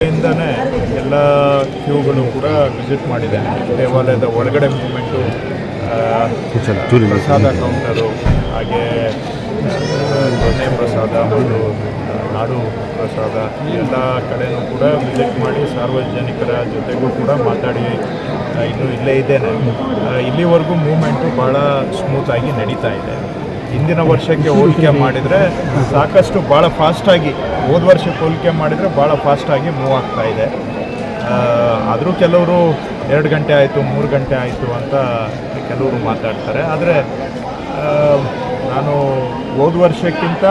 ಇಂದನೇ ಎಲ್ಲ ಕ್ಯೂಗಳು ಕೂಡ ವಿಸಿಟ್ ಮಾಡಿದ್ದೇನೆ ದೇವಾಲಯದ ಒಳಗಡೆ ಮೂಮೆಂಟು ಪ್ರಸಾದ ಕೌಂಟರು ಹಾಗೆ ದೊಣ್ಣೆ ಪ್ರಸಾದ ಮತ್ತು ನಾಡು ಪ್ರಸಾದ ಎಲ್ಲ ಕಡೆನೂ ಕೂಡ ವಿಸಿಟ್ ಮಾಡಿ ಸಾರ್ವಜನಿಕರ ಜೊತೆಗೂ ಕೂಡ ಮಾತಾಡಿ ಇನ್ನೂ ಇಲ್ಲೇ ಇದ್ದೇನೆ. ಇಲ್ಲಿವರೆಗೂ ಮೂಮೆಂಟು ಭಾಳ ಸ್ಮೂತಾಗಿ ನಡೀತಾ ಇದೆ. ಹಿಂದಿನ ವರ್ಷಕ್ಕೆ ಹೋಲಿಕೆ ಮಾಡಿದರೆ ಸಾಕಷ್ಟು ಭಾಳ ಫಾಸ್ಟಾಗಿ ಹೋದ ವರ್ಷಕ್ಕೆ ಹೋಲಿಕೆ ಮಾಡಿದರೆ ಭಾಳ ಫಾಸ್ಟಾಗಿ ಮೂವ್ ಆಗ್ತಾ ಇದೆ. ಆದರೂ ಕೆಲವರು ಎರಡು ಗಂಟೆ ಆಯಿತು ಮೂರು ಗಂಟೆ ಆಯಿತು ಅಂತ ಕೆಲವರು ಮಾತಾಡ್ತಾರೆ. ಆದರೆ ನಾನು ಹೋದ ವರ್ಷಕ್ಕಿಂತ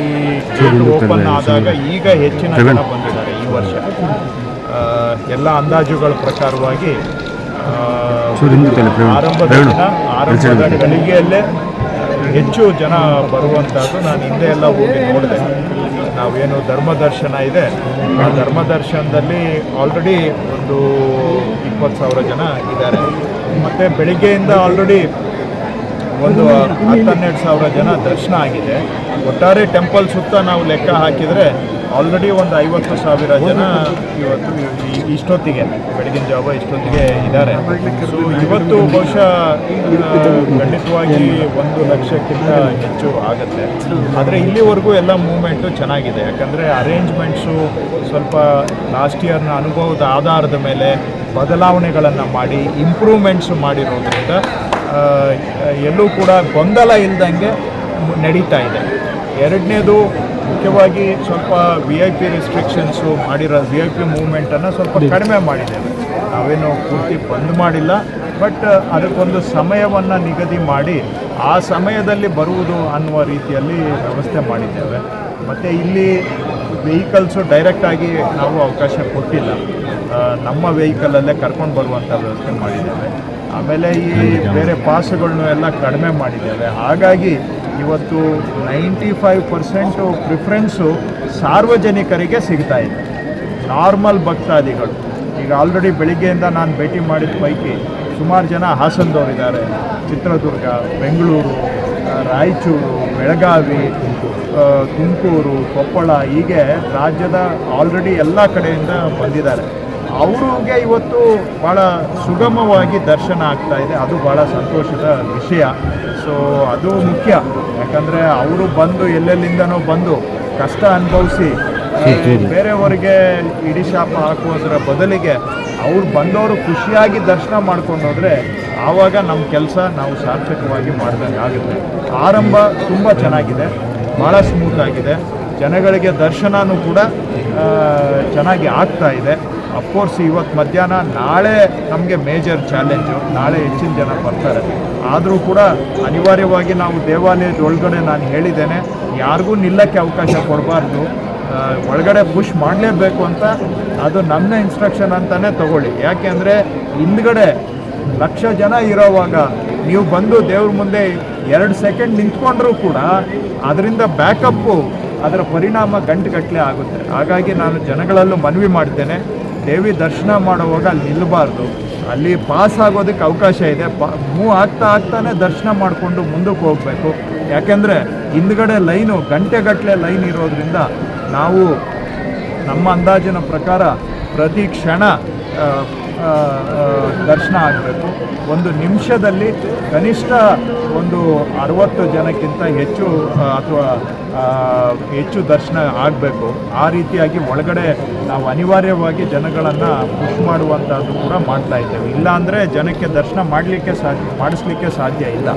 ಈ ಗೇಟ್ ಓಪನ್ ಆದಾಗ ಈಗ ಹೆಚ್ಚಿನ ಜನ ಬಂದಿದ್ದಾರೆ ಈ ವರ್ಷ. ಎಲ್ಲ ಅಂದಾಜುಗಳ ಪ್ರಕಾರವಾಗಿ ಆರಂಭದ ಆರಂಭದ ಗಳಿಗೆಯಲ್ಲೇ ಹೆಚ್ಚು ಜನ ಬರುವಂಥದ್ದು ನಾನು ಹಿಂದೆ ಎಲ್ಲ ಹೋಗಿ ನೋಡಿದೆ. ನಾವೇನು ಧರ್ಮದರ್ಶನ ಇದೆ. ಆ ಧರ್ಮದರ್ಶನದಲ್ಲಿ ಆಲ್ರೆಡಿ ಒಂದು ಇಪ್ಪತ್ತು ಸಾವಿರ ಜನ ಇದ್ದಾರೆ. ಮತ್ತು ಬೆಳಿಗ್ಗೆಯಿಂದ ಆಲ್ರೆಡಿ ಒಂದು ಹತ್ತು ಹನ್ನೆರಡು ಸಾವಿರ ಜನ ದರ್ಶನ ಆಗಿದೆ. ಒಟ್ಟಾರೆ ಟೆಂಪಲ್ ಸುತ್ತ ನಾವು ಲೆಕ್ಕ ಹಾಕಿದರೆ ಆಲ್ರೆಡಿ ಒಂದು ಐವತ್ತು ಸಾವಿರ ಜನ ಇವತ್ತು ಇಷ್ಟೊತ್ತಿಗೆ, ಬೆಳಗಿನ ಜಾವ ಇಷ್ಟೊತ್ತಿಗೆ ಇದ್ದಾರೆ. ಸೊ ಇವತ್ತು ಬಹುಶಃ ಖಂಡಿತವಾಗಿ ಒಂದು ಲಕ್ಷಕ್ಕಿಂತ ಹೆಚ್ಚು ಆಗುತ್ತೆ. ಆದರೆ ಇಲ್ಲಿವರೆಗೂ ಎಲ್ಲ ಮೂಮೆಂಟು ಚೆನ್ನಾಗಿದೆ. ಯಾಕಂದರೆ ಅರೇಂಜ್ಮೆಂಟ್ಸು ಸ್ವಲ್ಪ ಲಾಸ್ಟ್ ಇಯರ್ನ ಅನುಭವದ ಆಧಾರದ ಮೇಲೆ ಬದಲಾವಣೆಗಳನ್ನು ಮಾಡಿ ಇಂಪ್ರೂವ್ಮೆಂಟ್ಸು ಮಾಡಿರೋದ್ರಿಂದ ಎಲ್ಲೂ ಕೂಡ ಗೊಂದಲ ಇಲ್ದಂಗೆ ಮು- ನಡೀತಾ ಇದೆ. ಎರಡನೇದು ಮುಖ್ಯವಾಗಿ ಸ್ವಲ್ಪ ವಿ ಐ ಪಿ ರಿಸ್ಟ್ರಿಕ್ಷನ್ಸು ಮಾಡಿರೋ ವಿ ಐ ಪಿ ಮೂವ್ಮೆಂಟನ್ನು ಸ್ವಲ್ಪ ಕಡಿಮೆ ಮಾಡಿದ್ದೇವೆ. ನಾವೇನು ಪೂರ್ತಿ ಬಂದ್ ಮಾಡಿಲ್ಲ ಬಟ್ ಅದಕ್ಕೊಂದು ಸಮಯವನ್ನು ನಿಗದಿ ಮಾಡಿ ಆ ಸಮಯದಲ್ಲಿ ಬರುವುದು ಅನ್ನುವ ರೀತಿಯಲ್ಲಿ ವ್ಯವಸ್ಥೆ ಮಾಡಿದ್ದೇವೆ. ಮತ್ತು ಇಲ್ಲಿ ವೆಹಿಕಲ್ಸು ಡೈರೆಕ್ಟಾಗಿ ನಾವು ಅವಕಾಶ ಕೊಟ್ಟಿಲ್ಲ. ನಮ್ಮ ವೆಹಿಕಲಲ್ಲೇ ಕರ್ಕೊಂಡು ಬರುವಂಥ ವ್ಯವಸ್ಥೆ ಮಾಡಿದ್ದೇವೆ. ಆಮೇಲೆ ಈ ಬೇರೆ ಪಾಸುಗಳನ್ನು ಎಲ್ಲ ಕಡಿಮೆ ಮಾಡಿದ್ದೇವೆ. ಹಾಗಾಗಿ ಇವತ್ತು ನೈಂಟಿ ಫೈವ್ ಪರ್ಸೆಂಟು ಪ್ರಿಫರೆನ್ಸು ಸಾರ್ವಜನಿಕರಿಗೆ ಸಿಗ್ತಾ ಇದೆ. ನಾರ್ಮಲ್ ಭಕ್ತಾದಿಗಳು. ಈಗ ಆಲ್ರೆಡಿ ಬೆಳಿಗ್ಗೆಯಿಂದ ನಾನು ಭೇಟಿ ಮಾಡಿದ ಪೈಕಿ ಸುಮಾರು ಜನ ಹಾಸನದವರಿದ್ದಾರೆ. ಚಿತ್ರದುರ್ಗ, ಬೆಂಗಳೂರು ರಾಯಚೂರು, ಬೆಳಗಾವಿ ತುಮಕೂರು, ಕೊಪ್ಪಳ, ಹೀಗೆ ರಾಜ್ಯದ ಆಲ್ರೆಡಿ ಎಲ್ಲ ಕಡೆಯಿಂದ ಬಂದಿದ್ದಾರೆ. ಅವ್ರಿಗೆ ಇವತ್ತು ಭಾಳ ಸುಗಮವಾಗಿ ದರ್ಶನ ಆಗ್ತಾ ಇದೆ. ಅದು ಭಾಳ ಸಂತೋಷದ ವಿಷಯ. ಸೊ ಅದು ಮುಖ್ಯ. ಯಾಕಂದರೆ ಅವರು ಬಂದು ಎಲ್ಲೆಲ್ಲಿಂದನೋ ಬಂದು ಕಷ್ಟ ಅನುಭವಿಸಿ ಬೇರೆಯವರಿಗೆ ಇಡೀ ಶಾಪ ಹಾಕುವುದರ ಬದಲಿಗೆ ಅವ್ರು ಬಂದವರು ಖುಷಿಯಾಗಿ ದರ್ಶನ ಮಾಡ್ಕೊಂಡು ಹೋದರೆ ಆವಾಗ ನಮ್ಮ ಕೆಲಸ ನಾವು ಸಾರ್ಥಕವಾಗಿ ಮಾಡಿದಂಗೆ ಆಗುತ್ತೆ. ಆರಂಭ ತುಂಬ ಚೆನ್ನಾಗಿದೆ. ಭಾಳ ಸ್ಮೂತ್ ಆಗಿದೆ. ಜನಗಳಿಗೆ ದರ್ಶನವೂ ಕೂಡ ಚೆನ್ನಾಗಿ ಆಗ್ತಾ ಇದೆ. ಅಫ್ಕೋರ್ಸ್ ಇವತ್ತು ಮಧ್ಯಾಹ್ನ, ನಾಳೆ ನಮಗೆ ಮೇಜರ್ ಚಾಲೆಂಜು ನಾಳೆ ಹೆಚ್ಚಿನ ಜನ ಬರ್ತಾರೆ. ಆದರೂ ಕೂಡ ಅನಿವಾರ್ಯವಾಗಿ ನಾವು ದೇವಾಲಯದ ಒಳಗಡೆ ನಾನು ಹೇಳಿದ್ದೇನೆ, ಯಾರಿಗೂ ನಿಲ್ಲಕ್ಕೆ ಅವಕಾಶ ಕೊಡಬಾರ್ದು. ಒಳಗಡೆ ಪುಷ್ ಮಾಡಲೇಬೇಕು ಅಂತ ಅದು ನನ್ನ ಇನ್ಸ್ಟ್ರಕ್ಷನ್ ಅಂತಲೇ ತಗೊಳ್ಳಿ. ಯಾಕೆಂದರೆ ಹಿಂದ್ಗಡೆ ಲಕ್ಷ ಜನ ಇರೋವಾಗ ನೀವು ಬಂದು ದೇವ್ರ ಮುಂದೆ ಎರಡು ಸೆಕೆಂಡ್ ನಿಂತ್ಕೊಂಡ್ರೂ ಕೂಡ ಅದರಿಂದ ಬ್ಯಾಕಪ್ಪು ಅದರ ಪರಿಣಾಮ ಗಂಟುಗಟ್ಟಲೆ ಆಗುತ್ತೆ. ಹಾಗಾಗಿ ನಾನು ಜನಗಳಲ್ಲೂ ಮನವಿ ಮಾಡ್ತೇನೆ. ದೇವಿ ದರ್ಶನ ಮಾಡುವಾಗ ಅಲ್ಲಿ ನಿಲ್ಲಬಾರ್ದು ಅಲ್ಲಿ ಪಾಸ್ ಆಗೋದಕ್ಕೆ ಅವಕಾಶ ಇದೆ. ಮೂ ಮೂವ್ ಆಗ್ತಾ ಆಗ್ತಾನೆ ದರ್ಶನ ಮಾಡಿಕೊಂಡು ಮುಂದಕ್ಕೆ ಹೋಗಬೇಕು. ಯಾಕೆಂದರೆ ಹಿಂದ್ಗಡೆ ಲೈನು ಗಂಟೆಗಟ್ಟಲೆ ಲೈನ್ ಇರೋದ್ರಿಂದ ನಾವು ನಮ್ಮ ಅಂದಾಜಿನ ಪ್ರಕಾರ ಪ್ರತಿ ಕ್ಷಣ ದರ್ಶನ ಆಗಬೇಕು ಒಂದು ನಿಮಿಷದಲ್ಲಿ ಕನಿಷ್ಠ ಒಂದು ಅರವತ್ತು ಜನಕ್ಕಿಂತ ಹೆಚ್ಚು ಅಥವಾ ಹೆಚ್ಚು ದರ್ಶನ ಆಗಬೇಕು. ಆ ರೀತಿಯಾಗಿ ಒಳಗಡೆ ನಾವು ಅನಿವಾರ್ಯವಾಗಿ ಜನಗಳನ್ನು ಪುಷ್ ಮಾಡುವಂಥದ್ದು ಕೂಡ ಮಾಡ್ತಾ ಇದ್ದೇವೆ. ಇಲ್ಲಾಂದರೆ ಜನಕ್ಕೆ ದರ್ಶನ ಮಾಡಲಿಕ್ಕೆ ಸಾಧ್ಯ, ಮಾಡಿಸ್ಲಿಕ್ಕೆ ಸಾಧ್ಯ ಇಲ್ಲ.